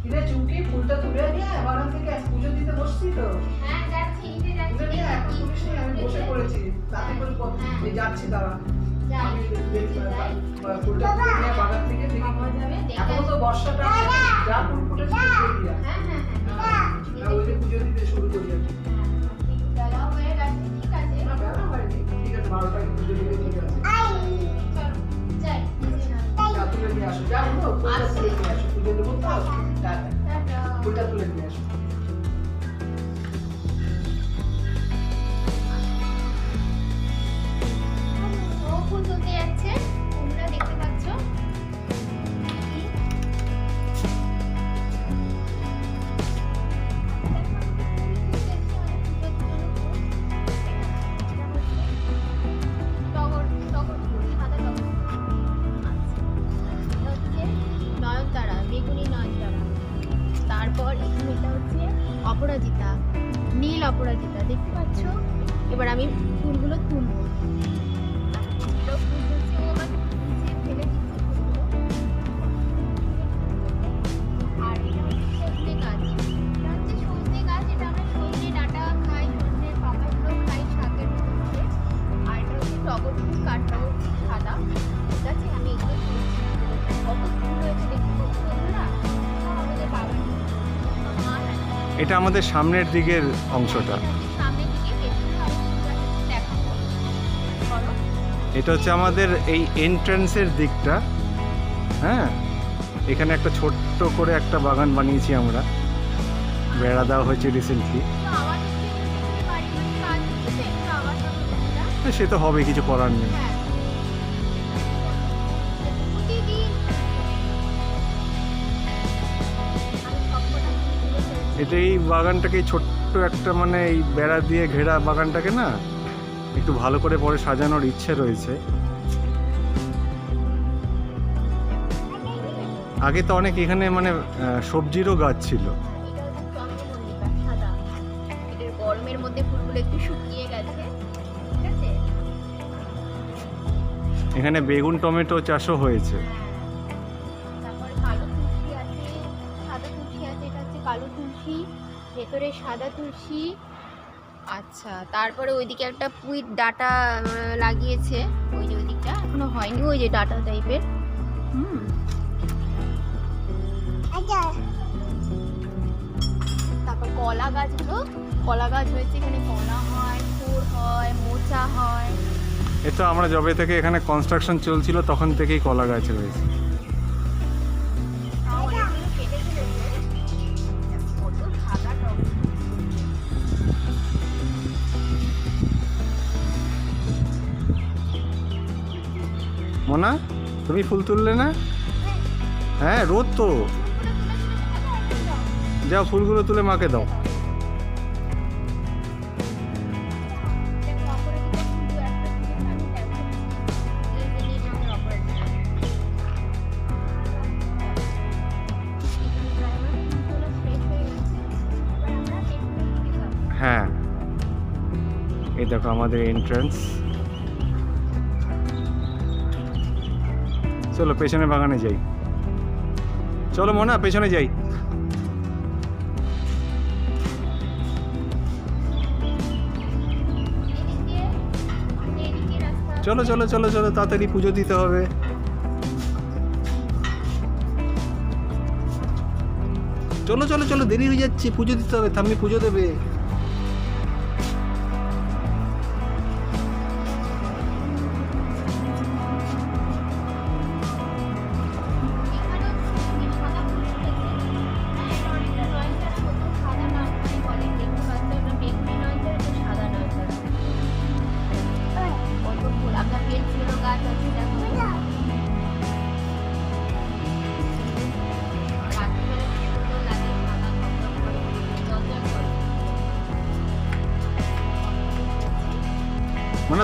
কিরে চুমকি ফুলটা তুলে নিয়ে বাগান থেকে আজ পুজো দিতে বসছি তো। হ্যাঁ যাচ্ছি নিতে যাচ্ছি। তুলে নিয়ে এখন তুলিস আমি বসে পড়েছি। তাতে করে প- এই যাচ্ছি দাঁড়া। ফুলটা তুলে নিয়ে বাগান থেকে এখনও তো বর্ষাটা যা ফুল ফুটেছে হ্যাঁ হ্যাঁ হ্যাঁ। হ্যাঁ, ওই যে পুজো দিতে শুরু করি আর। একটু বেলাও হয়ে গেছে টাটা আছে। তুলে নিয়ে হয়নি। রয়েছে দেখতে পাচ্ছ বন্ধুরা সব আমাদের বাগানে। মা রাখে এটা আমাদের সামনের দিকের অংশটা। এটা হচ্ছে আমাদের এই এন্ট্রান্সের দিকটা। হ্যাঁ? এখানে একটা ছোট্ট করে একটা বাগান বানিয়েছি আমরা। বেড়া দেওয়া হয়েছে রিসেন্টলি সে তো হবে, কিছু করার নেই। এটা এই বাগানটাকে ছোট্ট একটা মানে এই বেড়া দিয়ে ঘেরা বাগানটাকে না? একটু ভালো করে পরে সাজানোর ইচ্ছে রয়েছে। আগে তো অনেক এখানে মানে সবজিরও গাছ ছিল। এটা হচ্ছে চন্দ্রমল্লিকা সাদা এটার গরমের মধ্যে ফুলগুলো একটু শুকিয়ে গেছে। এখানে বেগুন টমেটো চাষও হয়েছে। ভেতরে সাদা তুলসী। আচ্ছা তারপরে ওইদিকে একটা পুঁইর ডাটা লাগিয়েছে। ওই যে ওইদিকটা, এখনও হয়নি, ওই যে ডাটা টাইপের। তারপর কলা গাছগুলো কলা গাছ হয়েছে এখানে কলা হয় ফুল হয়, মোচা হয়। এ তো আমরা যবে থেকে এখানে কনস্ট্রাকশন চলছিল, তখন থেকেই কলা গাছ রয়েছে। মোনা, তুমি ফুল তুললে না? হ্যাঁ রোদ তো। যাও, ফুলগুলো তুলে মাকে দাও। হ্যাঁ। এই দেখো আমাদের এন্ট্রান্স চলো পেছনে বাগানে যাই। চলো মোনা, পেছনে যাই। চলো চলো চলো চলো, তাড়াতাড়ি পুজো দিতে হবে। চলো চলো চলো, দেরি হয়ে যাচ্ছে, পুজো দিতে হবে, থাম্মি পুজো দেবে।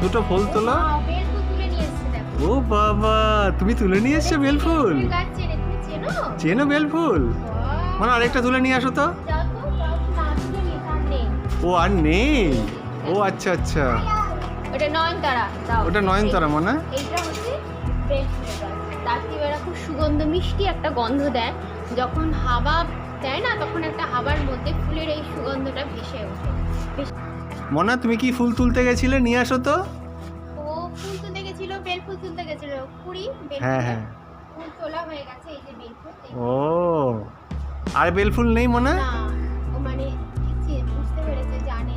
দুটো ফুল তোলা। দেখো। ও বাবা তুমি তুলে নিয়ে এসছো বেল ফুল গাছ চেনে তুমি চেনো? চেনো বেল ফুল? মানে আরেকটা তুলে নিয়ে আসো তো। ও আর নেই? ও আচ্ছা আচ্ছা। ওটা নয়নতারা ওটা নয়নতারা মানে? এইটা হচ্ছে ফুলের রাত্রিবেলা খুব সুগন্ধ মিষ্টি একটা গন্ধ দেয়। যখন হাওয়া দেয় না তখন একটা হাওয়ার মধ্যে ফুলের এই সুগন্ধটা ভেসে ওঠে। মনা তুমি কি ফুল তুলতে গেছিলে? নিয়ে আসো তো। ও ফুল তুলতে গেছিল বেল ফুল তুলতে গেছিল। কুড়ি হ্যাঁ হ্যাঁ। ফুল তোলা হয়ে গেছে এই যে বেল ফুল ও। আর বেলফুল নেই মনা? ও মানে বুঝতে পেরেছে জানে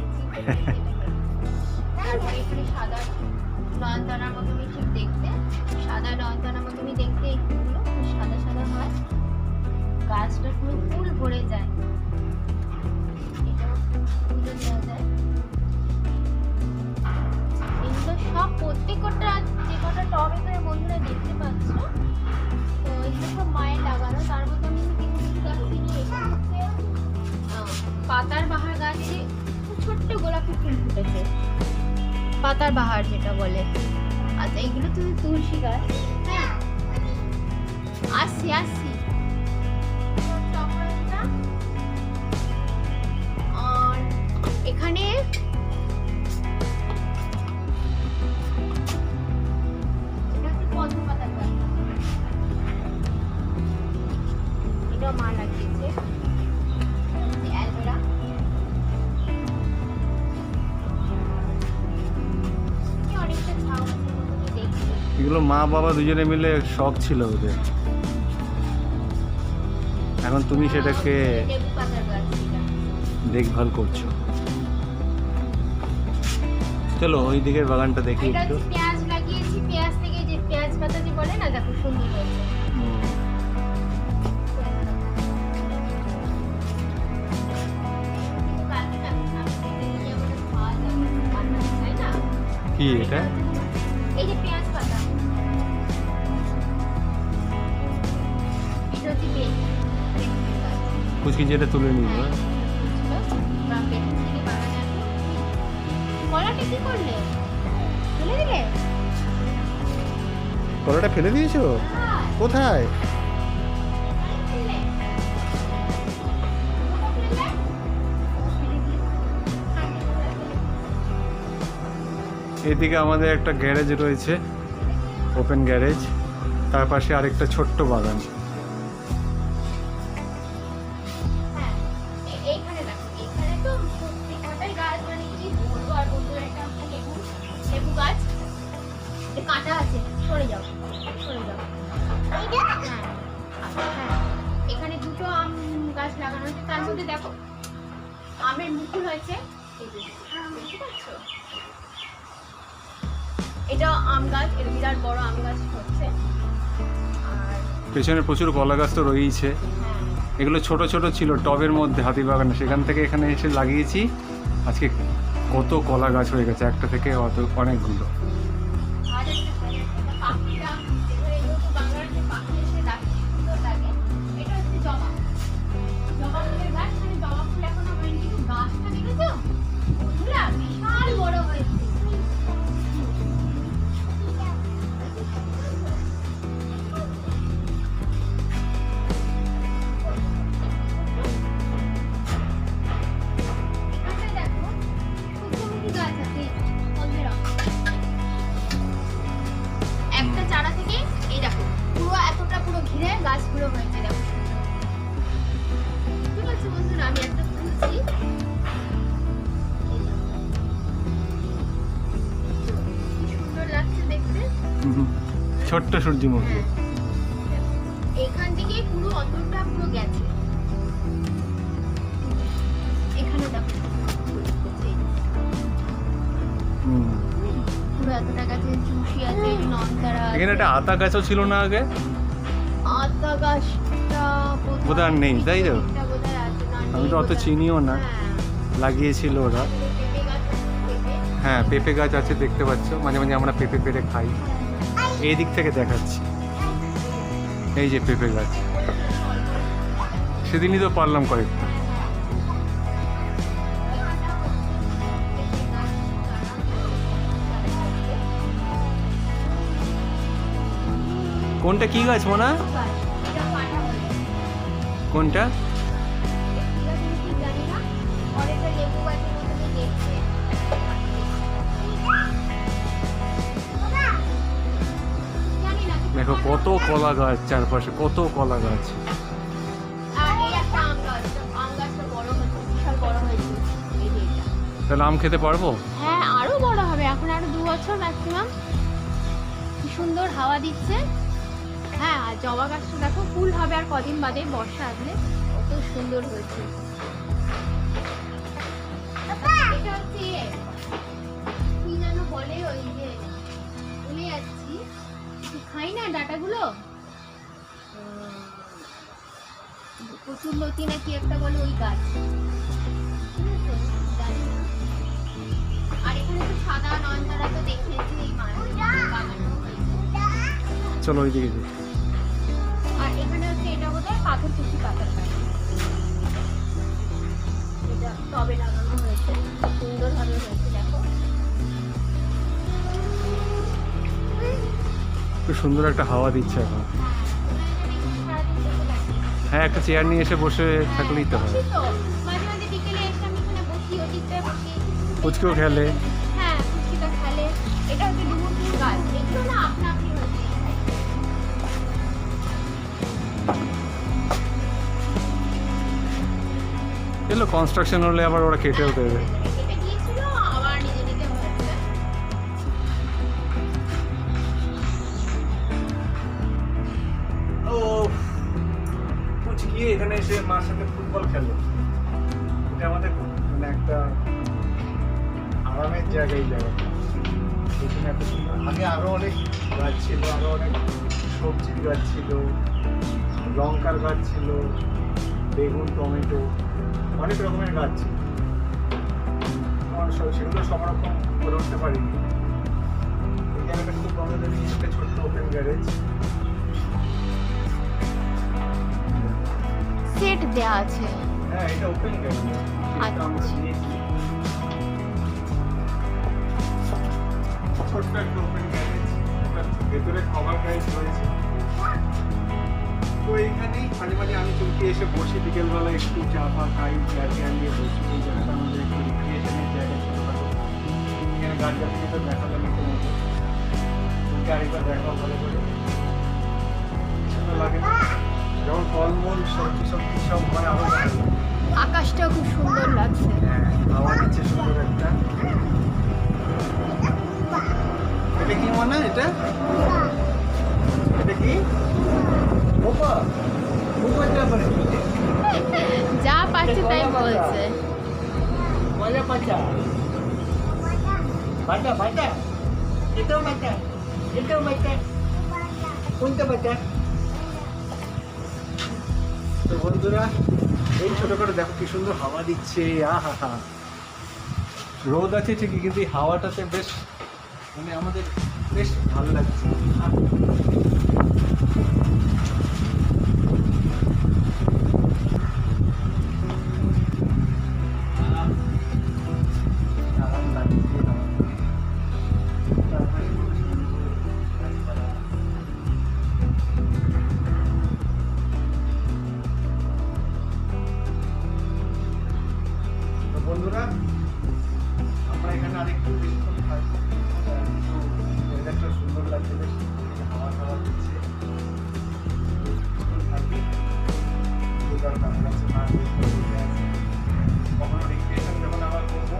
এখানে সাদা নয়নতারার মতনই ঠিক দেখতে। সাদা নয়নতারার মতনই দেখতে সাদা সাদা হয়। গাছটা পুরো ফুল ভরে যায়। এটাও ফুলও দেওয়া যায়। সব প্রত্যেকটা যে কটা টব এখানে বন্ধুরা দেখতে পাচ্ছ তো এগুলো সব মায়ের লাগানো তার মধ্যে আমি কিছু গাছ এটা আহ, পাতার বাহার গাছে ছোট্ট গোলাপি ফুল ফুটেছে। পাতার বাহার যেটা বলে। আচ্ছা এগুলো তো তুলসী গাছ। হ্যাঁ আসছি আসছি। বাবা দুজনে মিলে শখ ছিল ওদের। এখন তুমি সেটাকে দেখভাল করছ। চলো ওই দিকের বাগানটা দেখি একটু। পেঁয়াজ লাগিয়েছি পেঁয়াজ থেকে যে পেঁয়াজ পাতা যে বলে না দেখো সুন্দর হয়েছে। কিন্তু কালকে না আমি দেখি আমাদের খাওয়া যাবে রান্না তাই না কি এটা? এই যে কুচকি যেটা তুলে নিল হ্যাঁ, বা বেগুন থেকে বাগানে আসে। কলাটা ফেলে দিলে? কলাটা ফেলে দিয়েছ? হ্যাঁ, কোথায়। এদিকে আমাদের একটা গ্যারেজ রয়েছে ওপেন গ্যারেজ। তার পাশে আরেকটা ছোট্ট বাগান। মধ্যে দেখো আমের মুকুল হয়েছে। এই যে, এটা আম গাছ এর বিরাট বড় আম গাছ হচ্ছে। আর পেছনে প্রচুর কলা গাছ তো রয়েইছে। হ্যাঁ। এগুলো ছোট ছোট ছিল টবের মধ্যে হাতিবাগানে সেখান থেকে এখানে এসে লাগিয়েছি। আজকে কত কলা গাছ হয়ে গেছে একটা থেকে অত অনেকগুলো। ছোট্ট সূর্যমুখী হ্যাঁ। এখান থেকে পুরো অতটা পুরো গেছে এখানে দেখো হুম। পুরো এতটা গাছে চুষি আছে নন্দারা এখানে একটা আতা গাছও ছিল না আগে আতা গাছটা বোধহয় আর নেই, তাই তো? আমি তো অত চিনিও না হ্যাঁ। লাগিয়েছিল ওরা। হ্যাঁ পেঁপে গাছ আছে দেখতে পাচ্ছ মাঝে মাঝে আমরা পেঁপে পেরে খাই এই দিক থেকে দেখাচ্ছি। এই যে পেঁপে গাছ। সেদিনই তো পারলাম কয়েকটা। কোনটা কি গাছ মোনা। কোনটা? দেখো কত কলা গাছ চারপাশে কত কলা গাছ। তাহলে আম খেতে পারব? হ্যাঁ আরও বড় হবে এখন আরও দু বছর ম্যাক্সিমাম কি সুন্দর হাওয়া দিচ্ছে। হ্যাঁ আর জবা গাছটা দেখো ফুল হবে আর কদিন বাদে বর্ষা আসলে কত সুন্দর হয়েছে। কি যেন বলে ওই যে খাই না ডাটাগুলো? প্রচুর লতি না কি একটা বলে ওই গাছ। আর এখানে তো সাদা নয়নতারা তো দেখিয়েছি এই চলো ওইদিকে যাই। আর এখানে হচ্ছে এটা বোধ হয় পাথর কুচি পাতার এটা টবে লাগানো হয়েছে। সুন্দরভাবে হয়েছে। খুব সুন্দর একটা হাওয়া দিচ্ছে এখন। হ্যাঁ একটা চেয়ার নিয়ে এসে বসে থাকলেই তো হয়। ফুচকেও খেলে। হ্যাঁ এগুলো কনস্ট্রাকশন হলে আবার ওরা কেটেও দেবে। এসে মার সাথে ফুটবল খেলো। এটা আমাদের মানে একটা আরামের জায়গায় জায়গাটা এখানে এত সুন্দর আগে আরও অনেক গাছ ছিল, আরও অনেক সবজির গাছ ছিল, লঙ্কার গাছ ছিল, বেগুন, টমেটো, অনেক রকমের গাছ ছিল। সেগুলো সব রকম করে উঠতে পারিনি। এই জায়গাটা খুব আমাদের একটা ছোট্ট ওপেন গ্যারেজ একটা ওপেন গ্যারেজ ভেতরে খাবার গ্যারেজ রয়েছে। তো মাঝে মাঝে আমি এসে বসি বিকেলবেলা একটু চা ফা খাই চেয়ার চেয়ার নিয়ে বসি। এই জায়গাটা আমাদের একটু রিক্রিয়েশনের জায়গা ছোটোখাটো এখানে গাছ গাছকে তো দেখা মতো ভালো করে। লাগে যেমন ফলমূল সবজি সবজি সব ভালো খুব সুন্দর লাগছে। হ্যাঁ, হাওয়া দিচ্ছে সুন্দর একটা। এটা কি মনে এটা? এটা কি? ওপা ওপা যা পারে। যা পাচ্ছে তাই বলছে। মজা পাচা বাটা বাটা এটাও বাটা এটাও বাটা কোনটা বাটা তো বন্ধুরা, এই ছোটোখাটো দেখো কি সুন্দর হাওয়া দিচ্ছে আহা হা রোদ আছে ঠিকই, কিন্তু হাওয়াটাতে বেশ মানে আমাদের বেশ ভালো লাগছে। বন্ধুরা, আমরা এখানে আরেকটু বেশিক্ষণ থাকব ওয়েদারটা সুন্দর লাগছে, বেশ হাওয়া খাওয়া দিচ্ছে। থাকি দরকার আছে কখনো রিক্রিয়েশন যখন আবার করব